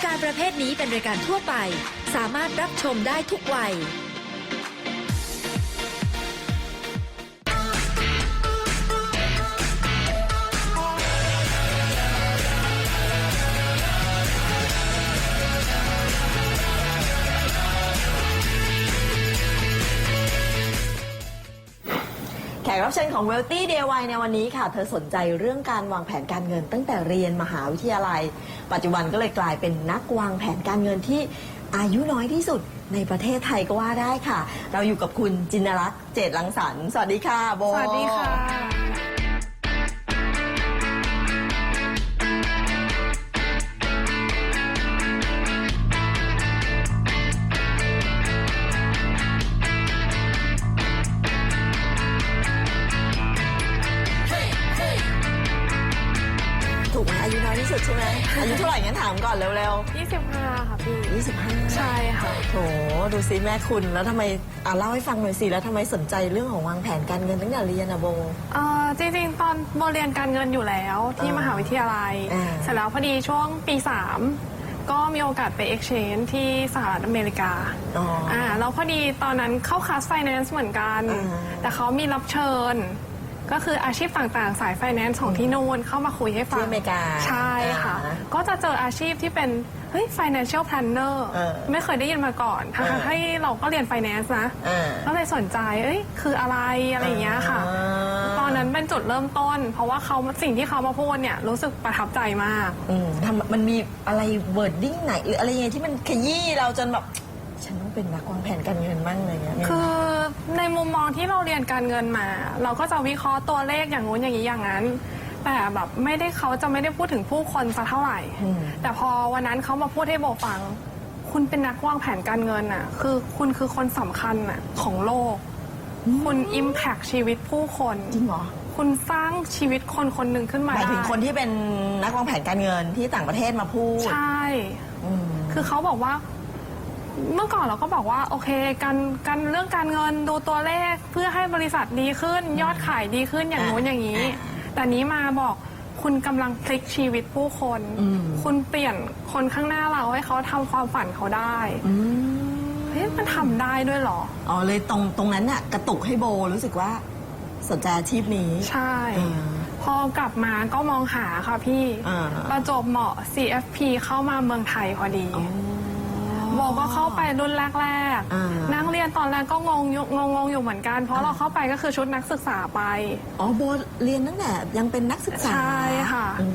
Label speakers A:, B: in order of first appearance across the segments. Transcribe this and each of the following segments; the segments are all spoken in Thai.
A: ายการประเภทนี้เป็นรายการทั่วไป สามารถรับชมได้ทุกวัย
B: แขกรับเชิญของ Wealthy DIY ในวันนี้ค่ะ เธอสนใจเรื่องการวางแผนการเงินตั้งแต่เรียนมหาวิทยาลัย ปัจจุบันก็เลยกลายเป็นนักวางแผนการเงินที่อายุน้อยที่สุดในประเทศไทยก็ว่าได้ค่ะ เราอยู่กับคุณจินรัตน์เจตลังสรรค์สวัสดีค่ะโบ
C: สวัสดีค่ะ
B: ช่ไหมอายุเท่าไหร่งั้นถามก่อนเร็ว
C: 25 ค่ะพี่
B: ๆ25
C: ใช่ค่ะ
B: โถดูสิแม่คุณแล้วทำไมอะเล่าให้ฟังหน่อยสิแล้วทำไมสนใจเรื่องของวางแผนการเงินตั้งแต่เรียนอะโบ
C: เอ่อจริงๆ ตอนโบเรียนการเงินอยู่แล้วที่
B: อ่าม
C: หาวิทยาลัย
B: อ่า
C: เสร็จแล้วพอดีช่วงปี 3 ก็มีโอกาสไป exchange ที่สหรัฐอเมริกา
B: อ๋ออ
C: อ่าแล้วพอดีตอนนั้นเข้าคลาส finance เหมือนกัน
B: อ่า
C: แต่เขามีรับเชิญ ก็คืออาชีพต่างๆ สาย finance ของที่นู่นเข้ามาคุยให้ฟั
B: ที่
C: ง
B: อเมริกา
C: ใช่ค่ะ
B: อ่า
C: ก็จะเจออาชีพที่เป็นเฮ้ย financial planner
B: เออ
C: ไม่เคยได้ยินมาก่อนทั้ง
B: เออ
C: ๆให้เราก็เรียน finance นะ
B: อ่า
C: ก็เลยสนใจ เอ้ย คืออะไร อะไรอย่างเงี้ยค่ะ
B: อ่า
C: ตอนนั้นเป็นจุดเริ่มต้น เพราะว่าเขาสิ่งที่เขามาพูดเนี่ยรู้สึกประทับใจมาก
B: อืมทำมันมีอะไรเวิร์ดดิ้งไหน หรืออะไรยังไงที่มันขยี้เราจนแบบ ฉันต้องเป็นนักวางแผนการเงินมั่งอะไรเงี้ย
C: คือในมุมมองที่เราเรียนการเงินมา เราก็จะวิเคราะห์ตัวเลขอย่างงู้นอย่างนี้อย่างนั้น แต่แบบไม่ได้เขาจะไม่ได้พูดถึงผู้คนสักเท่าไหร่
B: ม
C: แต่พอวันนั้นเขามาพูดให้โบฟัง คุณเป็นนักวางแผนการเงินน่ะ คือคุณคือคนสำคัญน่ะของโลก คุณอิมแพคชีวิตผู้คน
B: จริงเหรอ
C: คุณสร้างชีวิตคนคนหนึ่งขึ้น
B: ห
C: มา
B: มาย
C: ได้
B: ถึงคนที่เป็นนักวางแผนการเงินที่ต่างประเทศมาพูด
C: ใช่
B: อืม
C: คือเขาบอกว่า เมื่อก่อนเราก็บอกว่าโอเคการการเรื่องการเงินดูตัวเลขเพื่อให้บริษัทดีขึ้น ยอดขายดีขึ้นอย่าง
B: อ่า
C: โน้นอย่างนี้
B: อ่า
C: แต่นี้มาบอกคุณกำลังพลิกชีวิตผู้คน
B: อืม
C: คุณเปลี่ยนคนข้างหน้าเราให้เขาทำความฝันเขาได้
B: อืม
C: เฮ้ยมันทำได้ด้วยเหรอ
B: อ๋อเลยตรงตรงนั้นน่ะกระตุกให้โบรู้สึกว่าสนใจอาชีพนี้
C: ใช่
B: อ่า
C: พอกลับมาก็มองหาค่ะพี่
B: อ่า
C: ประจวบเหมาะ CFP เข้ามาเมืองไทยพอดี โบก็เข้าไปรุ่นแรก
B: อ่า
C: ๆ นั่งเรียนตอนแรกก็งงอยู่งงงๆอยู่เหมือนกัน เพราะเราเข้าไปก็คือชุดนักศึกษาไป
B: อ๋อโบเรียนตั้งแต่ยังเป็นนักศึกษา
C: ใช่ค่ะ
B: อืม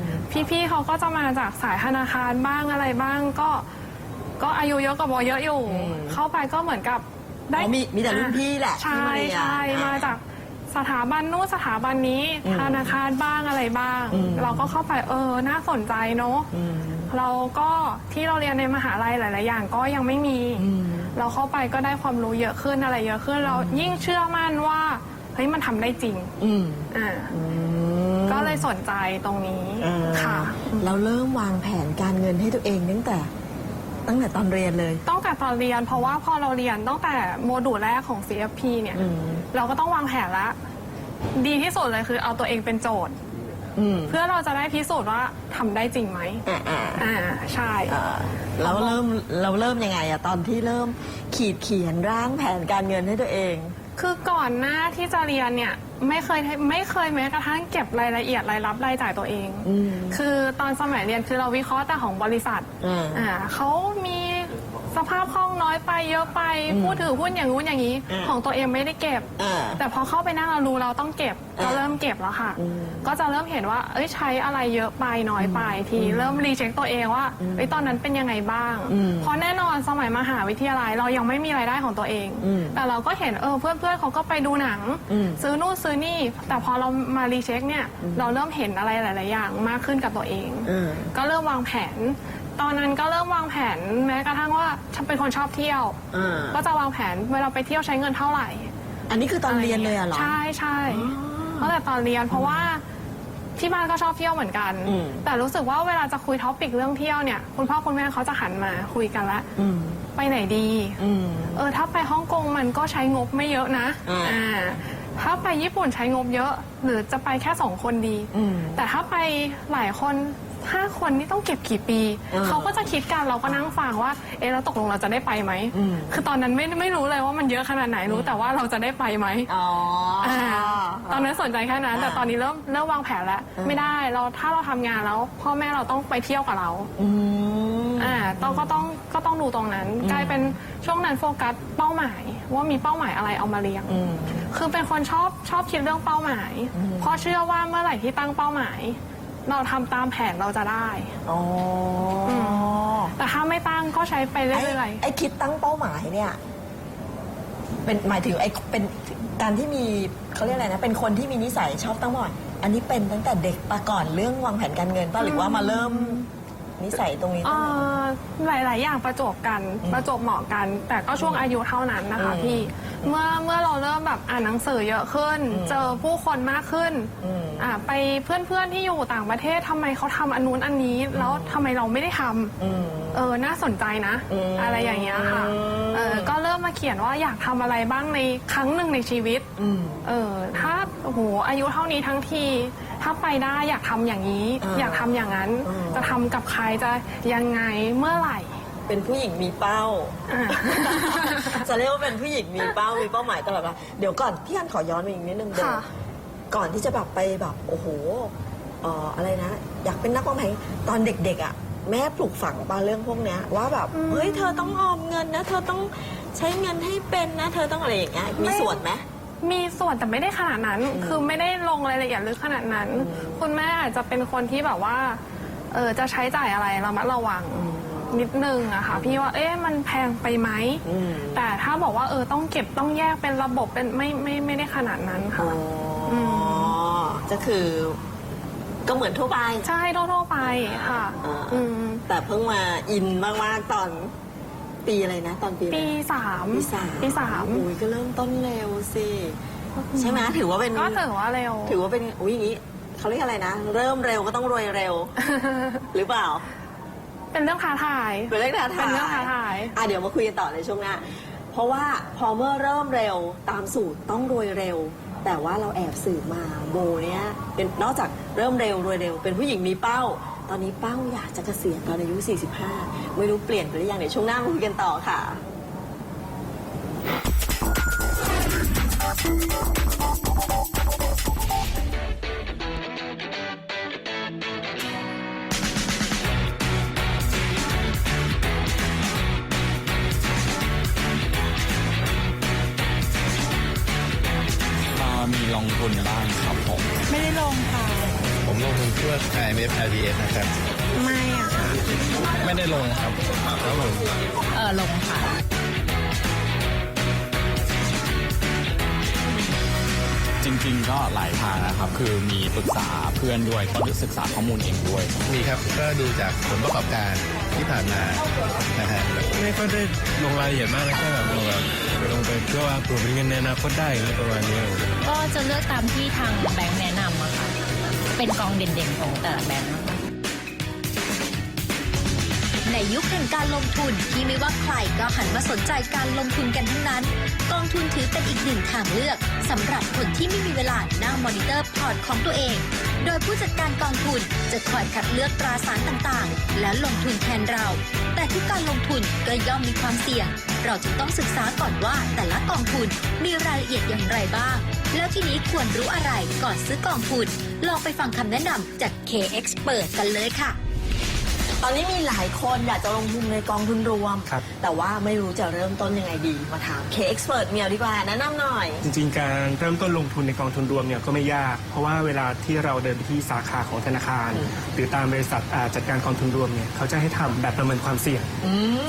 C: พี่ๆเขาก็จะมาจากสายธนาคารบ้างอะไรบ้างก็ ก็อายุเยอะกว่าโบเยอะอยู่
B: อืม
C: เข้าไปก็เหมือนกับ
B: อ๋อมีมีแต่รุ่นพี่แหละ
C: ใช่
B: ที่มาเรียน
C: ใช่
B: อ่าม
C: มาจาก สถาบันนู้นสถาบันนี้
B: อืม
C: ธนาคารบ้างอะไรบ้าง
B: อืม
C: เราก็เข้าไปเออน่าสนใจเนาะ
B: อืม
C: เราก็ที่เราเรียนในมหาลัยหลาย ๆ อย่างก็ยังไม่มี
B: อืม
C: เราเข้าไปก็ได้ความรู้เยอะขึ้นอะไรเยอะขึ้นเรายิ่งเชื่อมั่นว่าเฮ้ยมันทำได้จริง
B: อืม
C: อ่า
B: อืม
C: ก็เลยสนใจตรงนี้
B: เออ
C: ค่ะ
B: เราเริ่มวางแผนการเงินให้ตัวเองตั้งแต่ ตั้งแต่ตอนเรียนเลย
C: ต้องแต่ตอนเรียนเพราะว่าพอเราเรียนตั้งแต่โมดูลแรกของ CFP เนี่ย
B: อืม
C: เราก็ต้องวางแผนละดีที่สุดเลยคือเอาตัวเองเป็นโจทย์
B: อืม
C: เพื่อเราจะได้พิสูจน์ว่าทำได้จริงไหม
B: อ่าอ่า
C: อ่าใช่
B: อ่าเราเริ่มเราเริ่มยังไงอะตอนที่เริ่มขีดเขียนร่างแผนการเงินให้ตัวเอง
C: คือก่อนหน้าที่จะเรียนเนี่ยไม่เคยไม่เคยแม้กระทั่งเก็บรายละเอียดรายรับรายจ่ายตัวเอง
B: อืม
C: คือตอนสมัยเรียนคือเราวิเคราะห์แต่ของบริษัท
B: อ่า
C: อ่าเขามี สภาพคล่องน้อยไปเยอะไป
B: อืม
C: ผู้ถือหุ้นอย่างงู้นอย่างนี้
B: อ่า
C: ของตัวเองไม่ได้เก็บ
B: อ่า
C: แต่พอเข้าไปนั่งเรารู้เราต้องเก็บ
B: อ่า
C: ก็เริ่มเก็บแล้วค่ะ
B: อืม
C: ก็จะเริ่มเห็นว่า เอ้ยใช้อะไรเยอะไปน้อยไปทีเริ่มรีเช็คตัวเองว่าเอ้ยตอนนั้นเป็นยังไงบ้าง
B: อืม
C: เพราะแน่นอนสมัยมหาวิทยาลัยเรายังไม่มีรายได้ของตัวเอง
B: อืม
C: แต่เราก็เห็นเออเพื่อนเพื่อนๆเขาก็ไปดูหนัง
B: อืม
C: ซื้อนู่นซื้อนี่ แต่พอเรามารีเช็คเนี่ยเราเริ่มเห็นอะไรหลาย ๆ อย่างมากขึ้นกับตัวเอง
B: อืม
C: ก็เริ่มวางแผน ตอนนั้นก็เริ่มวางแผนแม้กระทั่งว่าฉันเป็นคนชอบเที่ยว
B: อ่า
C: ก็จะวางแผนเวลาไปเที่ยวใช้เงินเท่าไหร่
B: อันนี้คือตอนเรียนเลยอะเหรอ
C: ใช่ใช่ตั้งแต่ตอนเรียนเพราะว่าที่บ้านก็ชอบเที่ยวเหมือนกัน
B: อืม
C: แต่รู้สึกว่าเวลาจะคุยท็อปิกเรื่องเที่ยวเนี่ยคุณพ่อคุณแม่เขาจะหันมาคุยกันละ
B: อืม
C: ไปไหนดี
B: อืม
C: เออถ้าไปฮ่องกงมันก็ใช้งบไม่เยอะนะ
B: อ่า
C: ถ้าไปญี่ปุ่นใช้งบเยอะ หรือจะไปแค่สองคนดี
B: อืม
C: แต่ถ้าไปหลายคน ห้าคนนี่ต้องเก็บกี่ปี
B: เออ
C: เขาก็จะคิดกันเราก็นั่งฟังว่า เอ๊ะเราตกลงเราจะได้ไปไหม
B: อืม
C: คือตอนนั้นไม่ไม่รู้เลยว่ามันเยอะขนาดไหนรู้แต่ว่าเราจะได้ไปไหม
B: อ๋ออ่า
C: ตอนนั้นสนใจแค่นั้น แต่
B: อ่า
C: ตอนนี้เริ่มเริ่มวางแผนแล้ว
B: อ่า
C: ไม่ได้เราถ้าเราทำงานแล้ว พ่อแม่เราต้องไปเที่ยวกับเรา
B: อืม
C: อ่าต้องก็ต้องก็ต้องดูตรงนั้น
B: อืม
C: กลายเป็นช่วงนั้นโฟกัสเป้าหมายว่ามีเป้าหมายอะไรเอามาเลี้ยง
B: อืม
C: คือเป็นคนชอบชอบคิดเรื่องเป้าหมาย
B: อืม
C: เพราะเชื่อว่าเมื่อไหร่ที่ตั้งเป้าหมาย เราทำตามแผนเราจะได้
B: อ๋ออ
C: มแต่ถ้าไม่ตั้งก็ใช้ไป
B: ไอ้
C: เรื่อย
B: ไอ้คิดตั้งเป้าหมายเนี่ยเป็นหมายถึงไอ้เป็นการที่มีเขาเรียกอะไรนะ เป็นคนที่มีนิสัยชอบตั้งเป้าหมายอันนี้เป็นตั้งแต่เด็กปะก่อนเรื่องวางแผนการเงินป่ะหรือว่ามาเริ่ม นิสัยตรงนี้
C: ๆเอ่
B: ตั้งแต่
C: อหลาย ๆ อย่างประจวบกัน
B: อืม
C: ประจวบเหมาะกัน แต่ก็ช่วงอายุเท่านั้นนะคะ
B: อืม
C: พี่เมื่อเมื่อเราเริ่มแบบอ่านหนังสือเยอะขึ้น
B: อืม
C: เจอผู้คนมากขึ้น
B: อืม
C: อ่าไปเพื่อนๆที่อยู่ต่างประเทศทำไมเขาทำอันนู้นอันนี้ แล้วทำไมเราไม่ได้ทำ
B: อืม
C: เออน่าสนใจนะ
B: อืม
C: อะไรอย่างเงี้ยค่ะ
B: อืม
C: เออก็เริ่มมาเขียนว่าอยากทำอะไรบ้างในครั้งหนึ่งในชีวิต
B: อืม
C: เออถ้าโอ้โหอายุเท่านี้ทั้งที ถ้าไปได้อยากทำอย่างนี้
B: อ่า
C: อยากทำอย่างนั้น
B: อืม
C: จะทำกับใครจะยังไงเมื่อไหร่
B: เป็นผู้หญิงมีเป้า
C: อ่า
B: จะเรียกว่าเป็นผู้หญิงมีเป้ามีเป้าหมายตลอดเวลาเดี๋ยวก่อนพี่อันขอย้อนไปอีกนิดนึงเดี๋ยว
C: ค่ะ
B: ก่อนที่จะแบบไปแบบโอ้โหเอ่ออะไรนะ อยากเป็นนักวางแผนตอนเด็กๆอะแม่ปลูกฝังปาเรื่องพวกเนี้ยว่าแบบ
C: อืม
B: เฮ้ยเธอต้องออมเงินนะ เธอต้องใช้เงินให้เป็นนะ เธอต้องอะไรอย่างเงี้ยมี
C: ไม่
B: ส่วนไหม
C: มีส่วนแต่ไม่ได้ขนาดนั้น คือไม่ได้ลงรายละเอียดลึกขนาดนั้น
B: อืม
C: คุณแม่อาจจะเป็นคนที่แบบว่าเออจะใช้จ่ายอะไรระมัดระวังนิดนึงอะค่ะพี่ว่าเอ๊ะมันแพงไปไหม
B: อืม
C: แต่ถ้าบอกว่าเออต้องเก็บต้องแยกเป็นระบบเป็นไม่ไม่ไม่ได้ขนาดนั้น
B: อ๋
C: ค่ะ
B: ออจะคือ ก็เหมือนทั่วไป
C: ใช่ทั่วๆไปค่ะ
B: อ่า
C: อืม
B: แต่เพิ่งมาอินมากๆตอน ปีอะไรนะ ตอนปีอะไร
C: ปีสาม
B: ปีสาม
C: ปีสาม
B: โอ้ยก็เริ่มต้นเร็วสิใช่ไหมถือว่าเป็น
C: ก็ถือว่าเร็ว
B: ถือว่าเป็นอุ้ยอย่างนี้เขาเรียกอะไรนะ เริ่มเร็วก็ต้องรวยเร็ว หรือเปล่า
C: เป็นเรื่องท้าทาย
B: เป็นเรื่องท้าทาย
C: เป็นเรื่องท้าทาย
B: อะเดี๋ยวมาคุยกันต่อในช่วงหน้าเพราะว่าพอเมื่อเริ่มเร็วตามสูตรต้องรวยเร็ว แต่ว่าเราแอบสืบมาโบเนี่ยเป็นนอกจากเริ่มเร็วรวยเร็ว เป็นผู้หญิงมีเป้า ตอนนี้เป้าอยากจะเกษียณตอนอายุ 45 ไม่รู้เปลี่ยนไปหรือยังเดี๋ยวช่วงหน้ามาคุยกันต่อค่ะ
D: ก็มีลงทุนบ้างครับผม
E: ไม่ได้ลงค่ะ
F: ผมลงทุนเพื่อ IMF RDS นะครับ
E: ไม่อะค่ะ
D: ไม่ได้ลงครับ
F: ครับผม
E: เออลงค่ะ
D: จริงๆ ก็หลายทางนะครับ คือมีปรึกษาเพื่อนด้วยก็ศึกษาข้อมูลเองด้วย
F: มีครับก็ดูจากผลประกอบการที่ผ่านมานะฮะ
G: ไม่ค่อยได้ลงรายละเอียดมากนะแค่แบบลงแบบลงไปเพื่อว่าเผื่อเป็นเงินในอนาคตได้อะไรประมาณนี้
E: ก็จะเลือกตามที่ทางแบงค์แนะนำอะค่ะ เป็นกองเด่นๆของแต่ละแบงค์นะคะ
H: ในยุคแห่งการลงทุนที่ไม่ว่าใครก็หันมาสนใจการลงทุนกันทั้งนั้น กองทุนถือเป็นอีกหนึ่งทางเลือกสำหรับคนที่ไม่มีเวลานั่งมอนิเตอร์พอร์ตของตัวเอง โดยผู้จัดการกองทุนจะคอยคัดเลือกตราสารต่างๆ และลงทุนแทนเรา แต่ทุกการลงทุนก็ย่อมมีความเสี่ยง เราจึงต้องศึกษาก่อนว่าแต่ละกองทุนมีรายละเอียดอย่างไรบ้าง แล้วทีนี้ควรรู้อะไรก่อนซื้อกองทุน ลองไปฟังคำแนะนำจาก K-Expert กันเลยค่ะ
B: ตอนนี้มีหลายคนอยากจะลงทุนในกองทุนรวม
G: ครับ
B: แต่ว่าไม่รู้จะเริ่มต้นยังไงดี มาถาม K-Expert เมียวดีกว่าแนะนำหน่อย
G: จริงๆ การเริ่มต้นลงทุนในกองทุนรวมเนี่ยก็ไม่ยาก เพราะว่าเวลาที่เราเดินไปที่สาขาของธนาคารหรือตามบริษัทอ่าจัดการกองทุนรวมเนี่ยเขาจะให้ทำแบบประเมินความเสี่ยง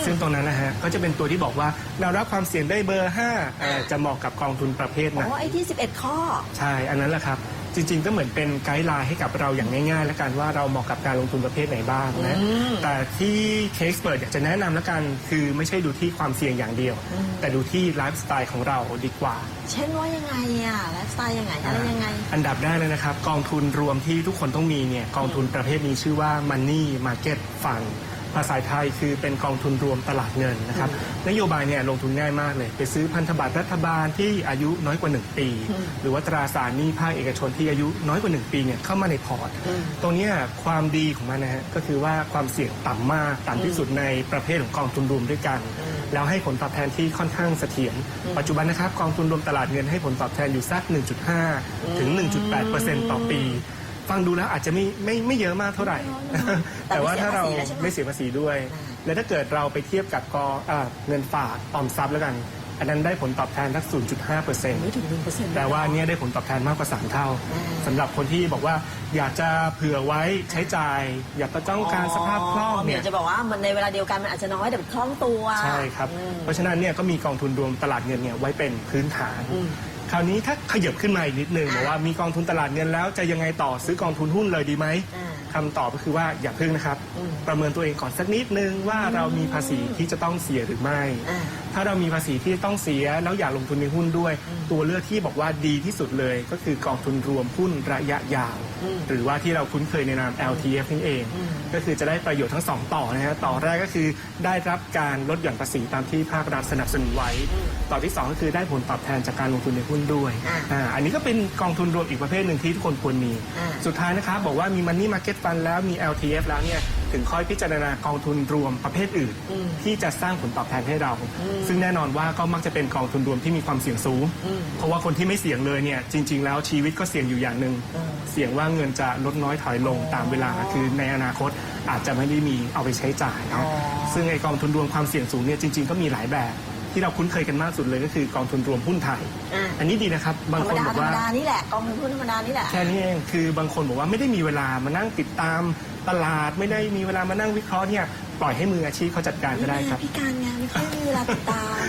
G: ซึ่งตรงนั้นนะฮะก็จะเป็นตัวที่บอกว่าเรารับความเสี่ยงได้เบอร์5อ่าจะเหมาะกับกองทุนประเภทไหน
B: อ๋อไอ้ที่ 11 ข้อ
G: ใช่ อันนั้นแหละครับ จริง ๆ ก็เหมือนเป็นไกด์ไลน์ให้กับเราอย่างง่าย ๆ แล้วกันว่าเราเหมาะกับการลงทุนประเภทไหนบ้างนะ
B: อืม
G: แต่ที่เคสเปิดอยากจะแนะนำแล้วกัน คือไม่ใช่ดูที่ความเสี่ยงอย่างเดียว แต่ดูที่ไลฟ์สไตล์ของเราดีกว่า
B: เช่นว่ายังไงอะไลฟ์สไตล์ยังไงอะไรยังไง
G: อันดับแรกเลยนะครับ กองทุนรวมที่ทุกคนต้องมีเนี่ยกองทุนประเภทนี้ชื่อว่า Money Market Fund ภาษาไทยคือเป็นกองทุนรวมตลาดเงินนะครับนโยบายเนี่ยลงทุนง่ายมากเลย ไปซื้อพันธบัตรรัฐบาลที่อายุน้อยกว่า 1 ปี หรือว่าตราสารหนี้ภาคเอกชนที่อายุน้อยกว่า 1 ปีเนี่ยเข้ามาในพอร์ต ตรงเนี้ยความดีของมันนะฮะก็คือว่าความเสี่ยงต่ำมากต่ำที่สุดในประเภทของกองทุนรวมด้วยกัน แล้วให้ผลตอบแทนที่ค่อนข้างเสถียรปัจจุบันนะครับกองทุนรวมตลาดเงินให้ผลตอบแทนอยู่สัก 1.5 ถึง 1.8%ต่อปี ฟังดูแล้วอาจจะไม่ไม่ไม่เยอะมากเท่าไหร่ แต่ว่าถ้าเรา
B: แต่ไม่เสียภาษีแล้วใช่ไหม
G: ไม่เสียภาษีด้วย และถ้าเกิดเราไปเทียบกับกออ่าเงินฝากออมทรัพย์แล้วกัน อันนั้นได้ผลตอบแทนทัก 0.5%
B: ไม่ถึงหนึ่งเปอร์เซ็นต์
G: แต่ว่าอันเนี้ยได้ผลตอบแทนมากกว่า 3 เท่าสำหรับคนที่บอกว่าอยากจะเผื่อไว้ใช้จ่าย อยากจะต้องการสภาพคล่อง
B: เนี่
G: เนี่ยย
B: จะบอกว่ามันในเวลาเดียวกันมันอาจจะน้อยแต่มันคล่องตัว
G: ใช่ครับ
B: อืม
G: เพราะฉะนั้นเนี่ยก็มีกองทุนรวมตลาดเงินเนี่ยไว้เป็นพื้นฐาน
B: อืม
G: คราวนี้ถ้าขยับขึ้นมาอีกนิดนึง
B: อ่า
G: บอกว่ามีกองทุนตลาดเงินแล้วจะยังไงต่อซื้อกองทุนหุ้นเลยดีไหม
B: อ่า
G: คำตอบก็คือว่าอย่าพึ่งนะครับ
B: อืม
G: ประเมินตัวเองก่อนสักนิดนึงว่าเรามีภาษีที่จะต้องเสียหรือไม่
B: อ่า
G: ถ้าเรามีภาษีที่ต้องเสียแล้วอยากลงทุนในหุ้นด้วย ตัวเลือกที่บอกว่าดีที่สุดเลย ก็คือกองทุนรวมหุ้นระยะยาว
B: อืม
G: หรือว่าที่เราคุ้นเคยในนาม LTF นี่เองก็คือจะได้ประโยชน์ทั้งสองต่อนะฮะต่อแรกก็คือได้รับการลดหย่อนภาษีตามที่ภาครัฐสนับสนุนไว้ ต่อที่สองก็คือได้ผลตอบแทนจากการลงทุนในหุ้นด้วย
B: อ่า
G: อ่าอันนี้ก็เป็นกองทุนรวมอีกประเภทหนึ่งที่ทุกคนควรมี
B: อ่า
G: สุดท้ายนะครับบอกว่ามี Money Market Fund แล้วมี LTF แล้วเนี่ย ถึงค่อยพิจารณากองทุนรวมประเภทอื่น ที่จะสร้างผลตอบแทนให้เรา ซึ่งแน่นอนว่าก็มักจะเป็นกองทุนรวมที่มีความเสี่ยงสูง เพราะว่าคนที่ไม่เสี่ยงเลยเนี่ยจริง ๆ แล้วชีวิตก็เสี่ยงอยู่อย่างหนึ่งเสี่ยงว่าเงินจะลดน้อยถอยลงตามเวลาคือในอนาคตอาจจะไม่ได้มีเอาไปใช้จ่ายนะซึ่งไอกองทุนรวมความเสี่ยงสูงเนี่ยจริง ๆ ก็มีหลายแบบ ที่เราคุ้นเคยกันมากสุดเลยก็คือกองทุนรวมหุ้นไทย
B: อ่า
G: อันนี้ดีนะครับ บาง
B: ธรร
G: ค
B: ม
G: น
B: ดา
G: บอก
B: ธรรม
G: ว่า
B: ดานี่แหละกองทุนหุ้นธรรมดานี่แหละ
G: แค่นี้เองคือบางคนบอกว่าไม่ได้มีเวลามานั่งติดตาม ตลาดไม่ได้มีเวลามานั่งวิเคราะห์เนี่ยปล่อยให้มืออาชีพเขาจัดการก็ได้ครับ
B: พี่การงานไม่ค่อยมีเวลาติดตาม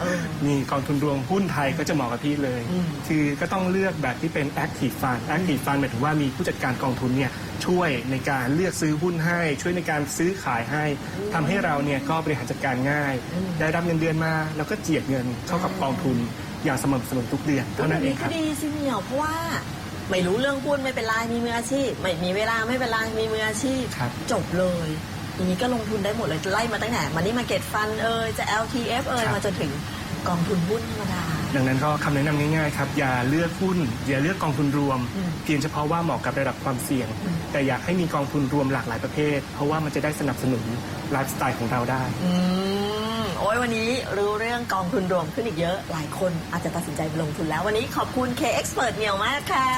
B: เออ
G: นี่กองทุนรวมหุ้นไทยก็จะเหมาะกับพี่เลยคือก็ต้องเลือกแบบที่เป็น active fund active fund หมายถึงว่ามีผู้จัดการกองทุนเนี่ยช่วยในการเลือกซื้อหุ้นให้ ช่วยในการซื้อขายให้ทำให้เราเนี่ยก็บริหารจัดการง่าย ได้รับเงินเดือนมาแล้วก็เจียดเงินเข้ากับกองทุนอย่างสม่ำเสมอทุกเดือนเท่านั้นเองค
B: ก็
G: รับ
B: ดีสิเหมียวเพราะว่า ไม่รู้เรื่องหุ้นไม่เป็นไรมีมืออาชีพ ไม่มีเวลาไม่เป็นไรมีมืออาชีพ
G: ครับ
B: จบเลยอย่างนี้ก็ลงทุนได้หมดเลยไล่มาตั้งแต่มันนี่มาเก็ตฟันเอยจะ LTF เอยมาจนถึง กองทุนหุ้นธรรมดา
G: ดังนั้นก็คำแนะนำง่ายๆครับอย่าเลือกหุ้นอย่าเลือกกองทุนรวม
B: อืม
G: เพียงเฉพาะว่าเหมาะกับระดับความเสี่ยงแต่อยากให้มีกองทุนรวมหลากหลายประเภท เพราะว่ามันจะได้สนับสนุนไลฟ์สไตล์ของเราได้
B: อืมโอ้ยวันนี้รู้เรื่องกองทุนรวมขึ้นอีกเยอะ หลายคนอาจจะตัดสินใจไปลงทุนแล้ว วันนี้ขอบคุณ K Expert เหมียวมากค่ะ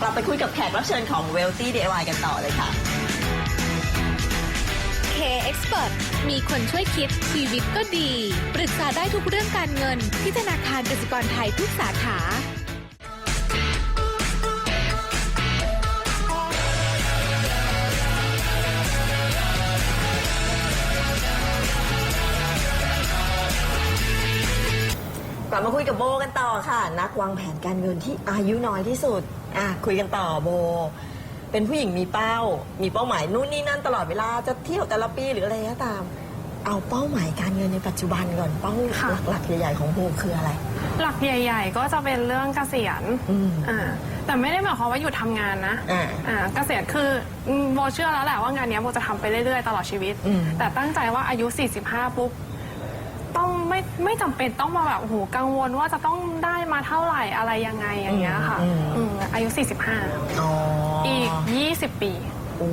B: กลับไปคุยกับแขกรับเชิญของ Wealthy DIY กันต่อเลยค่ะ
H: K Expert มีคนช่วยคิดชีวิตก็ดี ปรึกษาได้ทุกเรื่องการเงิน ที่ธนาคารกสิกรไทยทุกสาขา
B: กลับมาคุยกับโบกันต่อค่ะ นักวางแผนการเงินที่อายุน้อยที่สุด อะคุยกันต่อโบ เป็นผู้หญิงมีเป้า มีเป้าหมายนู่นนี่นั่นตลอดเวลาจะเที่ยวแต่ละปีหรืออะไรก็ตาม เอาเป้าหมายการเงินในปัจจุบันก่อนเป้า
C: ค่ะ
B: หลักๆใหญ่ๆของโบคืออะไร
C: หลักใหญ่ ๆ ก็จะเป็นเรื่องเกษียณ
B: อืม
C: อ่าแต่ไม่ได้หมายความว่าหยุดทำงานนะ
B: อ่า
C: อ่าเกษียณคืออืมโบเชื่อแล้วแหละว่างานเนี้ยโบจะทำไปเรื่อยๆ ตลอดชีวิต
B: อืม
C: แต่ตั้งใจว่าอายุ 45 ปุ๊บ ต้องไม่ไม่จำเป็นต้องมาแบบโอ้โหกังวลว่าจะต้องได้มาเท่าไหร่อะไรยังไงอย่างเงี้ยค่ะ
B: อืม
C: อืมอายุ
B: อ๋อ
C: 45
B: อี
C: อีก 20 ปี
B: โอ้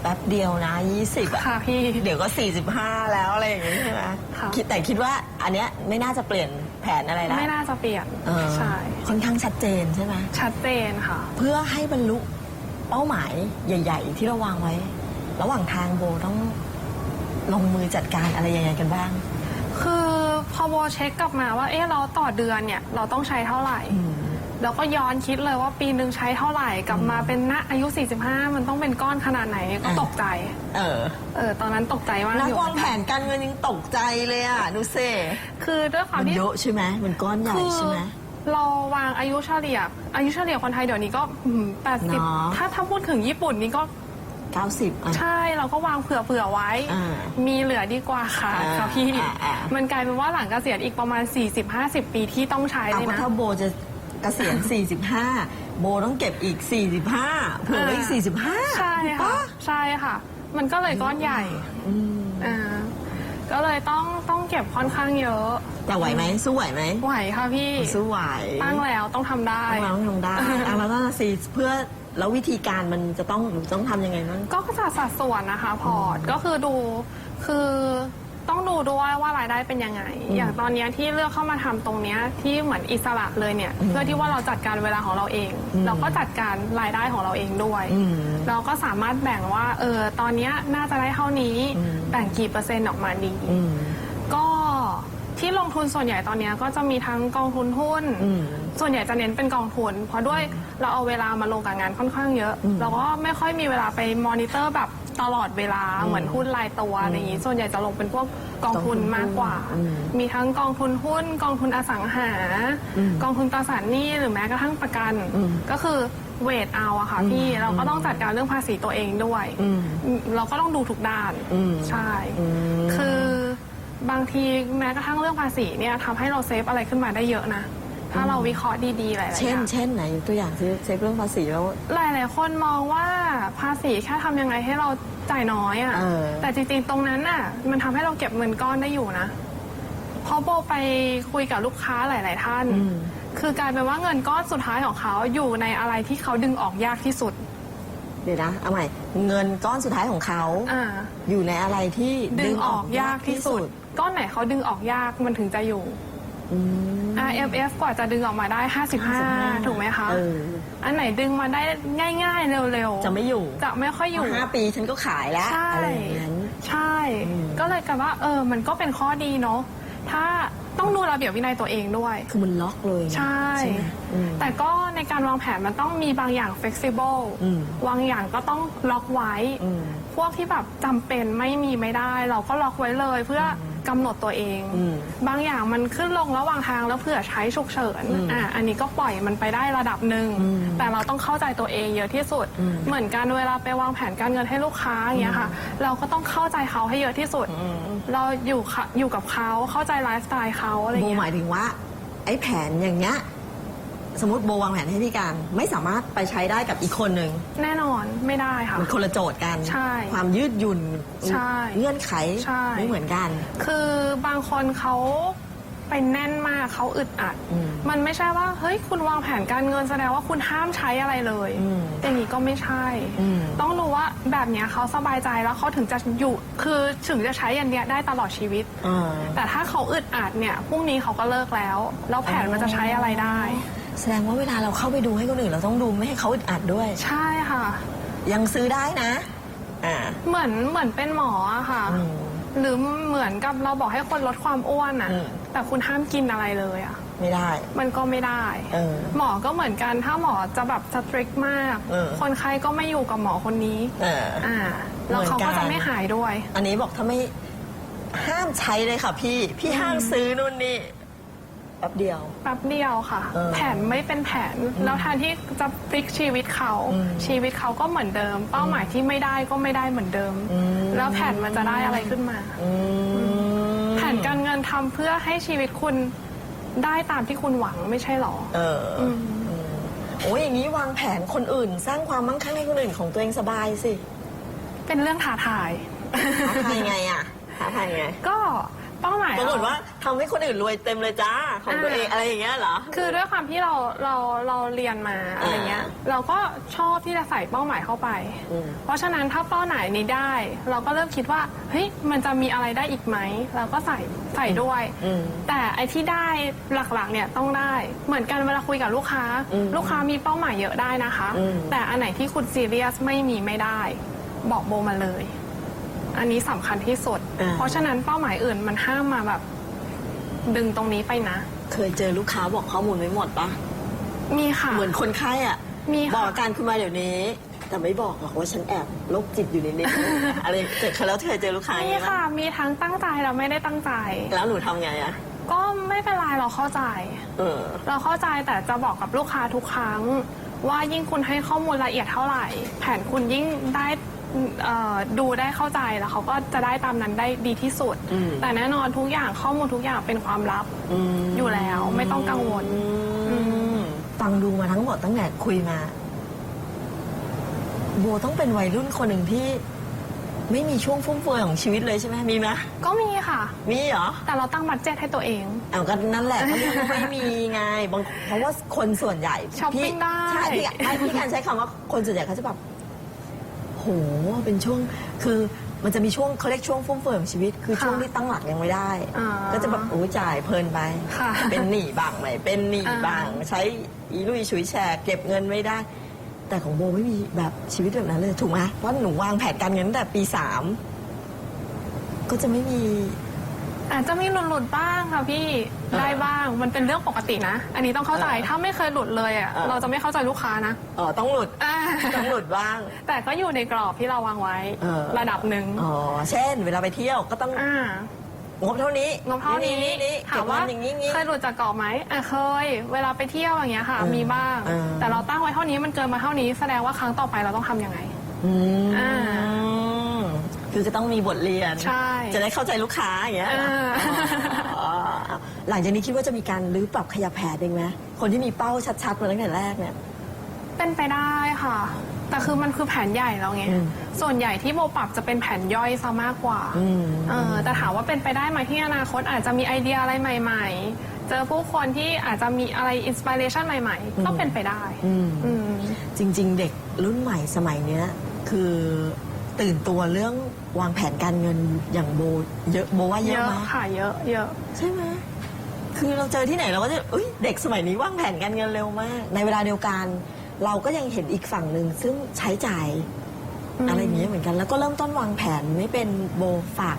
B: แป๊บเดียวนะ 20อะ
C: ค่ะพี่
B: เดี๋ยวก็ 45 แล้วอะไรอย่างงี้ใช่ไหม
C: ค่ะ
B: คิดแต่คิดว่าอันเนี้ยไม่น่าจะเปลี่ยนแผนอะไรนะ
C: ไม่น่าจะเปลี่ยน
B: เออ
C: ใช่
B: ค่อนข้างชัดเจนใช่ไหม
C: ชัดเจนค่ะ
B: เพื่อให้บรรลุเป้าหมายใหญ่ ๆ ที่เราวางไว้ ระหว่างทางโบต้องลงมือจัดการอะไรยังไงกันบ้าง
C: คือพอโบเช็คกลับมาว่า เอ๊ะเราต่อเดือนเนี่ย เราต้องใช้เท่าไหร่ แล้วก็ย้อนคิดเลยว่าปีหนึ่งใช้เท่าไหร่กลับมาเป็นณอายุ 45 มันต้องเป็นก้อนขนาดไหนก็
B: อะ
C: ตกใจ
B: เออ
C: เออ ตอนนั้นตกใจมาก
B: นัก
C: อยู่
B: วางแผนการเงินยังตกใจเลยอะดูเซ่
C: คือด้วยความ
B: มัน
C: ที่
B: เยอะใช่ไหมมันก้อนใหญ่
C: คือ
B: ใช่ไหม
C: เราวางอายุเฉลี่ย อายุเฉลี่ยคนไทยเดี๋ยวนี้ก็แปดสิบ
B: เนาะ
C: ถ้าถ้าพูดถึงญี่ปุ่นนี่ก็
B: 90อะ
C: ใช่เราก็วางเผื่อเผื่อๆไว้
B: อ่า
C: มีเหลือดีกว่าค่ะ
B: อ่า
C: ค่ะพี่
B: อ่าอ่ามั
C: มันกลายเป็นว่าหลังเกษียณอีกประมาณ 40-50 ปีที่ต้องใช้
B: เอา
C: เลย
B: เพราะ
C: นะ
B: ถ้าโบจะเกษียณ 45 โบต้องเก็บอีก 45เผื่อไว้อีก 45
C: ใช่
B: ถูก
C: ค่ะ
B: ปะ
C: ใช่ค่ะ มันก็เลยก้อนใหญ่
B: อืม
C: อ่าก็เลยต้องต้องเก็บค่อนข้างเยอะ
B: แต่ไหวไหมสู้ไหวไหม
C: ไหวค่ะพี่
B: สู้ไหว
C: ตั้งแล้วต้องทำได้
B: ตั้งแล้วทำได้ตั้งแล้วก็สิเพื่อแล้ววิธีการมันจะต้องหนูต้องทำยังไงบ้าง
C: ก็จัดสัดส่วนนะคะพอร์ตก็คือดูคือ ต้องดูด้วยว่ารายได้เป็นยังไง
B: อืม
C: อย่างตอนเนี้ยที่เลือกเข้ามาทำตรงเนี้ยที่เหมือนอิสระเลยเนี่ย
B: อืม
C: เพื่อที่ว่าเราจัดการเวลาของเราเอง
B: อืม
C: เราก็จัดการรายได้ของเราเองด้วย
B: อืม
C: เราก็สามารถแบ่งว่าเออตอนเนี้ยน่าจะได้เท่านี้
B: อืม
C: แบ่งกี่เปอร์เซ็นต์ออกมาดี
B: อืม
C: ก็ที่ลงทุนส่วนใหญ่ตอนเนี้ยก็จะมีทั้งกองทุนหุ้น
B: อืม
C: ส่วนใหญ่จะเน้นเป็นกองทุน เพราะด้วยเราเอาเวลามาลงกับงานค่อนข้างเยอะ
B: อืม
C: เราก็ไม่ค่อยมีเวลาไปมอนิเตอร์แบบ ตลอดเวลา
B: อืม
C: เหมือนหุ้นรายตัวอะไรอย่างนี้ ส่วนใหญ่จะลงเป็นพวกกองทุนมากกว่า
B: อืม
C: มีทั้งกองทุนหุ้น กองทุนอสังหา
B: อืม
C: กองทุนตราสารหนี้หรือแม้กระทั่งประกัน
B: อืม
C: ก็คือเวทเอาอะค่ะพี่เราก็ต้องจัดการเรื่องภาษีตัวเองด้วย
B: อืม
C: เราก็ต้องดูทุกด้าน
B: อืม
C: ใช่
B: อืม
C: คือบางทีแม้กระทั่งเรื่องภาษีเนี่ยทำให้เราเซฟอะไรขึ้นมาได้เยอะนะ ถ้าเราวิเคราะห์ดีๆหลายๆอ
B: เช่น
C: ย่าง
B: เช่นไหนยกตัวอย่างซิเซฟเรื่องภาษีแล้ว
C: หลายๆคนมองว่าภาษีแค่ทำยังไงให้เราจ่ายน้อยอะ
B: เออ
C: แต่จริงๆตรงนั้นน่ะ มันทำให้เราเก็บเงินก้อนได้อยู่นะเพราะโบไปคุยกับลูกค้าหลาย ๆ ท่าน
B: อืม
C: คือกลายเป็นว่าเงินก้อนสุดท้ายของเขาอยู่ในอะไรที่เขาดึงออกยากที่สุด
B: เดี๋ยวนะเอาใหม่เงินก้อนสุดท้ายของเขา
C: อ่า
B: อยู่ในอะไรที่
C: ดึงออกยากที่สุด ก้อนไหนเขาดึงออกยากมันถึงจะอยู่
B: อืม
C: RMF กว่าจะดึงออกมาได้55 ถูกไหมคะ
B: เออ
C: อันไหนดึงมาได้ง่ายๆ เร็วๆ
B: จะไม่อยู่
C: จะไม่ค่อยอยู่
B: ห้าปีฉันก็ขายแล้ว
C: ใช่
B: อะไรอย่างนั้น
C: ใช่
B: อืม
C: ก็เลยกลายว่า เออ มันก็เป็นข้อดีเนาะ ถ้าต้องดูระเบียบวินัยตัวเองด้วย
B: คือมันล็อกเลยนะ
C: ใช่
B: ไหมอืม
C: แต่ก็ในการวางแผนมันต้องมีบางอย่าง flexible
B: อืม
C: บางอย่างก็ต้องล็อกไว้
B: อืม
C: พวกที่แบบจำเป็นไม่มีไม่ได้ เราก็ล็อกไว้เลย เพื่อ กำหนดตัวเอง
B: อืม
C: บางอย่างมันขึ้นลงระหว่างทางแล้วเผื่อใช้ฉุกเฉิน
B: อืม
C: อะอันนี้ก็ปล่อยมันไปได้ระดับหนึ่ง
B: อืม
C: แต่เราต้องเข้าใจตัวเองเยอะที่สุด
B: อืม
C: เหมือนกันเวลาไปวางแผนการเงินให้ลูกค้าอย่างเงี้ยค่ะ เราก็ต้องเข้าใจเขาให้เยอะที่สุด
B: อืม
C: เราอยู่ค่ะอยู่กับเขาเข้าใจไลฟ์สไตล์เขาอะไร
B: โบ
C: เงี้
B: หมายยถึงว่า ไอ้แผนอย่างเงี้ย สมมติโบวางแผนให้พี่การไม่สามารถไปใช้ได้กับอีกคนหนึ่ง
C: แน่นอนไม่ได้ค่ะ
B: มันคนละโจทย์กัน
C: ใช่
B: ความยืดหยุ่น
C: ใช่
B: เงื่อนไข
C: ใช่
B: ไม่เหมือนกัน
C: คือบางคนเขาไปแน่นมากเขาอึดอัด
B: อืม
C: มันไม่ใช่ว่าเฮ้ยคุณวางแผนการเงินแสดงว่าคุณห้ามใช้อะไรเลย
B: อืม
C: อย่างนี้ก็ไม่ใช่
B: อืม
C: ต้องรู้ว่าแบบเนี้ยเขาสบายใจแล้วเขาถึงจะอยู่คือถึงจะใช้ยันเนี้ยได้ตลอดชีวิต
B: อ่า
C: แต่ถ้าเขาอึดอัดเนี่ยพรุ่งนี้เขาก็เลิกแล้ว แล้วแผนมันจะใช้อะไรได้
B: แสดงว่าเวลาเราเข้าไปดูให้คนอื่นเราต้องดูไม่ให้เขาอึดอัดด้วย
C: ใช่ค่ะ
B: ยังซื้อได้นะอ่า
C: เหมือนเหมือนเป็นหมออะค่ะ
B: อืม
C: หรือเหมือนกับเราบอกให้คนลดความอ้วนอะ
B: อืม
C: แต่คุณห้ามกินอะไรเลยอะ
B: ไม่ได้
C: มันก็ไม่ได้
B: เออ
C: หมอก็เหมือนกัน ถ้าหมอจะแบบสตริกมาก
B: เออ
C: คนไข้ก็ไม่อยู่กับหมอคนนี้
B: เออ
C: อ่า แล้วเขา
B: เหมื
C: ก็
B: อนกัน
C: จะไม่หายด้วย
B: อันนี้บอกถ้าไม่ห้ามใช้เลยค่ะพี่ พี่ห้ามซื้อนู่นนี่ แป๊บเดียว
C: แป๊บเดียวค่ะ
B: เออ
C: แผนไม่เป็นแผน แล้วแทนที่จะพลิกชีวิตเขา
B: อืม
C: ชีวิตเขาก็เหมือนเดิม เป้าหมายที่ไม่ได้ก็ไม่ได้เหมือนเดิม
B: อืม
C: แล้วแผนมันจะได้อะไรขึ้นมา
B: อืม
C: แผนการเงินทำเพื่อให้ชีวิตคุณได้ตามที่คุณหวังไม่ใช่หรอ
B: เอออ
C: อืม
B: โอ้ยอย่างนี้วางแผนคนอื่น สร้างความมั่งคั่งให้คนอื่นของตัวเองสบายสิ
C: เป็นเรื่องท้าทาย
B: ท้าทายไงอะท้าทายไง
C: ก็ เป้าหมาย
B: ปรากฏ
C: เร
B: ว่าทำให้คนอื่นรวยเต็มเลยจ้าของตัวเอง
C: อ่า
B: อะไรอย่างเงี้ยเหรอ
C: คือด้วยความที่เราเราเราเรียนมาอะไรเงี้ย เราก็ชอบที่จะใส่เป้าหมายเข้าไป
B: อืม
C: เพราะฉะนั้นถ้าเป้าหมายนี้ได้ เราก็เริ่มคิดว่าเฮ้ยมันจะมีอะไรได้อีกไหมเราก็ใส่ใส่ด้วย
B: อืม
C: แต่ไอที่ได้หลักๆเนี่ยต้องได้ เหมือนกันเวลาคุยกับลูกค้า
B: อืม
C: ลูกค้ามีเป้าหมายเยอะได้นะคะ
B: อืม
C: แต่อันไหนที่คุณซีเรียสไม่มีไม่ได้ บอกโบมาเลย อันนี้สำคัญที่สุดเพราะฉะนั้นเป้าหมายอื่นมันห้ามมาแบบ ดึงตรงนี้ไปนะ
B: เคยเจอลูกค้าบอกข้อมูลไม่หมดปะ
C: มีค่ะ
B: เหมือนคนไข้อะ
C: มี
B: บอ
C: ค่ะ
B: กอาการคุณมาเดี๋ยวนี้ แต่ไม่บอกหรอกว่าฉันแอบโรคจิตอยู่นิดๆอะไรเกิดขึ้นแล้วเคยเจอลูกค้าอย่าง
C: มี
B: นี้ปะ
C: ค่ะ มีทั้งตั้งใจและไม่ได้ตั้งใจ
B: แล้วหนูทำไงอะ
C: ก็ไม่เป็นไรเราเข้าใจ
B: เออ
C: เราเข้าใจแต่จะบอกกับลูกค้าทุกครั้ง ว่ายิ่งคุณให้ข้อมูลละเอียดเท่าไหร่ แผนคุณยิ่งได้ เอ่อดูได้เข้าใจแล้วเขาก็จะได้ตามนั้นได้ดีที่สุด
B: อืม
C: แต่แน่นอนทุกอย่างข้อมูลทุกอย่างเป็นความลับ
B: ม
C: อยู่แล้วไม่ต้องกังวล
B: อืมฟังดูมาทั้งหมดตั้งแต่คุยมาโบต้องเป็นวัยรุ่นคนหนึ่งที่ ไม่มีช่วงฟุ่มเฟือยของชีวิตเลยใช่ไหมมีไหม
C: ก็มีค่ะ
B: มีเหรอ
C: แต่เราตั้งบัตเจ็ตให้ตัวเอง
B: เอาก็นั่นแหละเขาเรียกว่าไม่มีไงบางเพราะว่าคนส่วนใหญ่
C: ช้อปปิ้ง
B: พี่
C: ได้
B: ใช่พี่ไอ้พี่การใช้คำว่าคนส่วนใหญ่เขาจะแบบโหเป็นช่วงคือมันจะมีช่วงเขาเรียกช่วงฟุ่มเฟือยของชีวิต คือช่วงที่ตั้งหลักยังไม่ได้
C: อ่า
B: ก็จะแบบโอ้ยจ่ายเพลินไป
C: ค่ะ
B: เป็นหนี้บ้างไหมเป็นหนี้
C: อ่า
B: บ้าง ใช้อีลุยฉุยแฉกเก็บเงินไม่ได้ แต่ของโบไม่มีแบบชีวิตแบบนั้นเลยถูกไหมเพราะหนูวางแผนการเงินตั้งแต่ปีสามก็จะไม่มี
C: อาจจะมีหลุดๆบ้างค่ะพี่
B: ออ
C: ได้บ้างมันเป็นเรื่องปกตินะ อันนี้ต้องเข้าใจ
B: เออ
C: ถ้าไม่เคยหลุดเลยอะ
B: เออ
C: เราจะไม่เข้าใจลูกค้านะ
B: เออต้องหลุด
C: อ่า
B: ต้องหลุดบ้าง
C: แต่ก็อยู่ในกรอบที่เราวางไว้
B: เออ
C: ระดับหนึ่ง
B: อ๋อเช่น เวลาไปเที่ยวก็ต้อง
C: อ่าง
B: บเท่านี้
C: งบเท่านี้
B: นี่
C: ถา
B: เก็
C: ม
B: บเงิ
C: ว่าน
B: อย่างนี้งี้
C: เคยหลุดจากกรอบไหมอะเคย เวลาไปเที่ยวอย่างเงี้ยค่ะ
B: เออ
C: มีบ้าง
B: เออ
C: แต่เราตั้งไว้เท่านี้มันเกินมาเท่านี้แสดงว่าครั้งต่อไปเราต้องทำยังไง
B: อืม
C: อ่า
B: คือจะต้องมีบทเรียน
C: ใช่
B: จะได้เข้าใจลูกค้าอย่างเงี้ย
C: เออ
B: อ๋อหลังจากนี้คิดว่าจะมีการรื้อปรับขยับแผนเองไหมคนที่มีเป้าชัดๆมาตั้งแต่แรกเนี่ย
C: เป็นไปได้ค่ะ แต่คือมันคือแผนใหญ่แล้วไง
B: อืม
C: ส่วนใหญ่ที่โบปรับจะเป็นแผนย่อยซะมากกว่า
B: อืม
C: เออแต่ถามว่าเป็นไปได้ไหมที่อนาคตอาจจะมีไอเดียอะไรใหม่ ๆ เจอผู้คนที่อาจจะมีอะไรอินสปิเรชันใหม่ๆก็เป็นไปได้
B: อืม
C: อืม
B: จริง ๆ เด็กรุ่นใหม่สมัยเนี้ย คือตื่นตัวเรื่อง วางแผนการเงินอย่างโบเยอะโบว่าเย
C: เย
B: อะ
C: อะ
B: มาก
C: ค่ะเยอะเยอะ
B: ใช่ไหมคือเราเจอที่ไหนเราก็จะเอ้ยเด็กสมัยนี้วางแผนการเงินเร็วมาก ในเวลาเดียวกัน เราก็ยังเห็นอีกฝั่งหนึ่งซึ่งใช้จ่าย
C: อืม
B: อะไรอย่างเงี้ยเหมือนกัน แล้วก็เริ่มต้นวางแผนไม่เป็นโบฝาก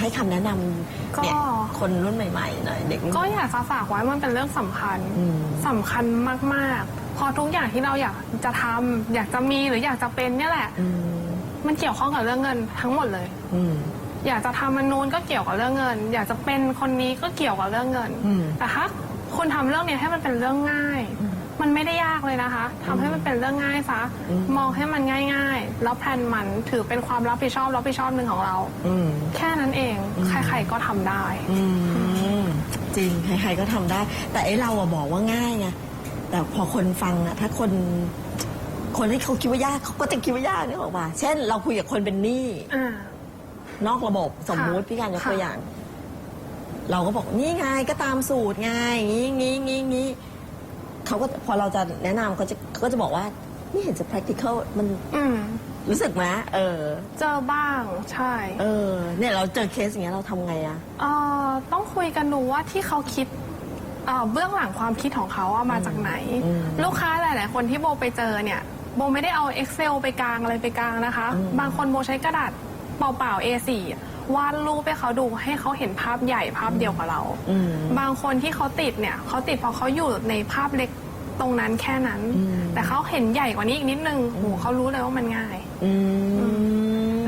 B: ให้คำแนะนำเนี่ย
C: ก็
B: คนรุ่นใหม่ๆหน่อยเด็กรุ่น
C: ก็อยากจะฝากไว้มันเป็นเรื่องสำคัญ
B: อืม
C: สำคัญมากๆ พอทุกอย่างที่เราอยากจะทำอยากจะมีหรืออยากจะเป็นเนี่ยแหละ
B: อืม
C: มันเกี่ยวข้องกับเรื่องเงินทั้งหมดเลย
B: อืม
C: อยากจะทำมันนู้นก็เกี่ยวกับเรื่องเงิน อยากจะเป็นคนนี้ก็เกี่ยวกับเรื่องเงิน
B: อืม
C: แต่ถ้าคุณทำเรื่องเนี้ยให้มันเป็นเรื่องง่าย มันไม่ได้ยากเลยนะคะทำให้มันเป็นเรื่องง่ายซะ
B: อืม
C: มองให้มันง่าย ๆ แล้วแพลนมันถือเป็นความรับผิดชอบรับผิดชอบหนึ่งของเรา
B: อืม
C: แค่นั้นเองใครๆก็ทำได้
B: อืม จริง ใครๆก็ทำได้ แต่ไอ้เราอะบอกว่าง่ายไงแต่พอคนฟังอะถ้าคน คนที่เขาคิดว่ายากเขาก็จะคิดว่ายากนี่ออกมา เช่น เราคุยกับคนเป็นหนี้
C: อ่า
B: นอกระบบสมมุติ
C: ค่ะ
B: พี่การยก
C: ค่ะ
B: ตัวอย่าง เราก็บอกนี่ไงก็ตามสูตรไงงี้งี้งี้งี้เขาก็พอเราจะแนะนำเขาจะเขาก็จะบอกว่าไม่เห็นจะ practical มัน
C: อืม
B: รู้สึกไหมเออ
C: เจอบ้างใช่
B: เออ เนี่ยเราเจอเคสอย่างเงี้ยเราทำไงอะ
C: เอ่อต้องคุยกันดูว่าที่เขาคิดเอ่อเบื้องหลังความคิดของเขาอะมาจากไหน
B: อืม
C: ลูกค้าหลาย ๆ คนที่โบไปเจอเนี่ย โบไม่ได้เอา Excel ไปกลางอะไรไปกลางนะคะ
B: อืม
C: บางคนโบใช้กระดาษเปล่าๆ A4 อะวาดรูปให้เขาดูให้เขาเห็นภาพใหญ่ภาพเดียวกับเรา
B: อืม
C: บางคนที่เขาติดเนี่ยเขาติดเพราะเขาอยู่ในภาพเล็กตรงนั้นแค่นั้น
B: อืม
C: แต่เขาเห็นใหญ่กว่านี้อีกนิดนึงโอ้โหเขารู้เลยว่ามันง่าย
B: อืม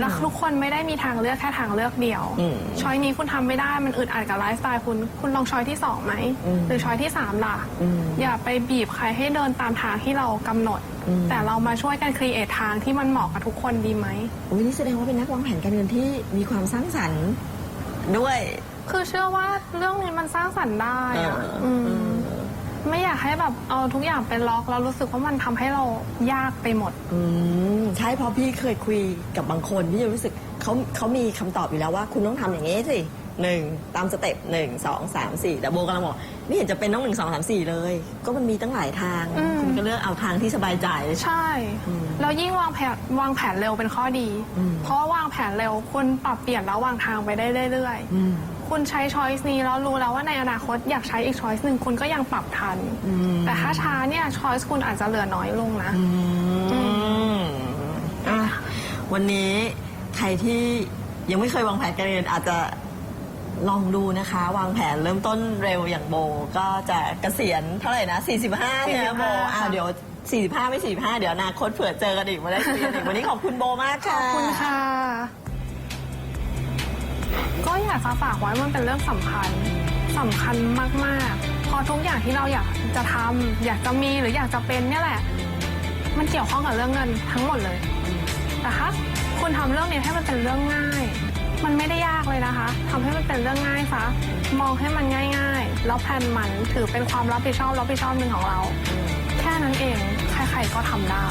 C: แล้วทุกคนไม่ได้มีทางเลือกแค่ทางเลือกเดียว
B: อืม
C: ช้อยนี้คุณทำไม่ได้มันอึดอัดกับไลฟ์สไตล์คุณคุณลองช้อยที่สองไหม
B: อืม
C: หรือช้อยที่สามล่ะ
B: อืม
C: อย่าไปบีบใครให้เดินตามทางที่เรากำหนด
B: อืม
C: แต่เรามาช่วยกันครีเอททางที่มันเหมาะกับทุกคนดีไหม
B: อุ้ยนี่แสดงว่าเป็นนักวางแผนการเงินที่มีความสร้างสรรค์ด้วย
C: คือเชื่อว่าเรื่องนี้มันสร้างสรรค์ได้อะ
B: เอออื
C: ม ไม่อยากให้แบบเอาทุกอย่างเป็นล็อกแล้วรู้สึกว่ามันทำให้เรายากไปหมด
B: อืมใช่เพราะพี่เคยคุยกับบางคนพี่จะรู้สึกเขาเขามีคำตอบอยู่แล้วว่า คุณต้องทำอย่างนี้สิหนึ่งตามสเต็ปหนึ่งสองสามสี่แต่โบกำลังบอกไม่เห็นจะเป็นต้องหนึ่งสองสามสี่เลย ก็มันมีตั้งหลายทาง
C: อืม
B: คุณก็เลือกเอาทางที่สบายใจ
C: ใช่
B: อืม
C: แล้วยิ่งวางแผนวางแผนเร็วเป็นข้อดี
B: อืม
C: เพราะว่าวางแผนเร็วคุณปรับเปลี่ยนแล้ววางทางไปได้เรื่อย
B: อืม
C: ๆ คุณใช้ช้อยส์นี้แล้วรู้แล้วว่าในอนาคตอยากใช้อีกช้อยส์หนึ่งคุณก็ยังปรับทัน
B: อืม
C: แต่ถ้าช้าเนี่ยช้อยส์คุณอาจจะเหลือน้อยลงนะ
B: อืมอะวันนี้ใครที่ยังไม่เคยวางแผนการเงินอาจจะลองดูนะคะ วางแผนเริ่มต้นเร็วอย่างโบ ก็จะเกษียณเท่าไหร่นะ 45ใช่ไหมโบ
C: 45
B: อ่าเดี๋ยว 45 ไม่ 45 เดี๋ยวอนาคตเผื่อเจอกันอีกมาได้คุยกันอีกวันนี้ขอบคุณโบมาก
C: ข
B: ค่ะ
C: อบคุณค่ะ ก็อยากจะฝากไว้มันเป็นเรื่องสำคัญสำคัญมากๆพอทุกอย่างที่เราอยากจะทำอยากจะมีหรืออยากจะเป็นเนี่ยแหละ มันเกี่ยวข้องกับเรื่องเงินทั้งหมดเลยแต่ถ้าคุณทำเรื่องนี้ให้มันเป็นเรื่องง่าย มันไม่ได้ยากเลยนะคะทำให้มันเป็นเรื่องง่ายซะมองให้มันง่าย ๆ แล้วแพลนมันถือเป็นความรับผิดชอบรับผิดชอบหนึ่งของเรา แค่นั้นเองใครๆก็ทำได้